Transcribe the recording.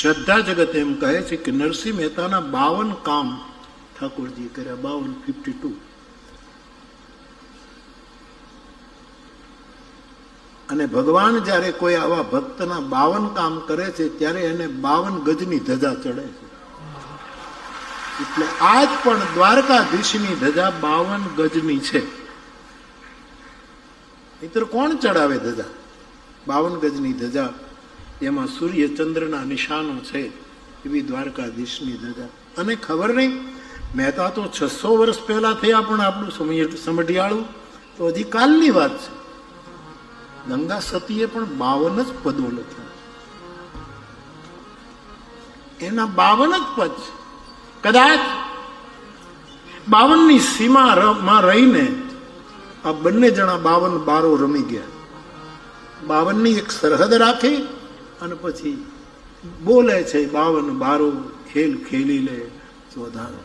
શ્રદ્ધા જગત એમ કહે છે કે નરસિંહ મહેતાના બાવન કામ ઠાકોરજી કર્યા, બાવન ફિફ્ટી ટુ અને ભગવાન જ્યારે કોઈ આવા ભક્તના બાવન કામ કરે છે, ત્યારે એને બાવન ગજની ધજા ચડે છે. એટલે આજ પણ દ્વારકાધીશની ધજા બાવન ગજની છે. મિત્ર, કોણ ચડાવે ધજા? બાવન ગજની ધજા એમાં સૂર્ય ચંદ્રના નિશાનો છે એવી દ્વારકાધીશની દગા અને ખબર નહીં, મહેતા તો છસો વર્ષ પહેલા થયા પણ આપણું સમય- સમઢિયાળું તો હજી કાલની વાત છે. ગંગા સતીએ પણ બાવન જ પદો લખ્યા. એના બાવન જ પદ કદાચ બાવનની સીમા માં રહીને આ બંને જણા બાવન બારો રમી ગયા. બાવનની એક સરહદ રાખી અને પછી બોલે છે બાવન બારો ખેલ ખેલી લે ચોધારો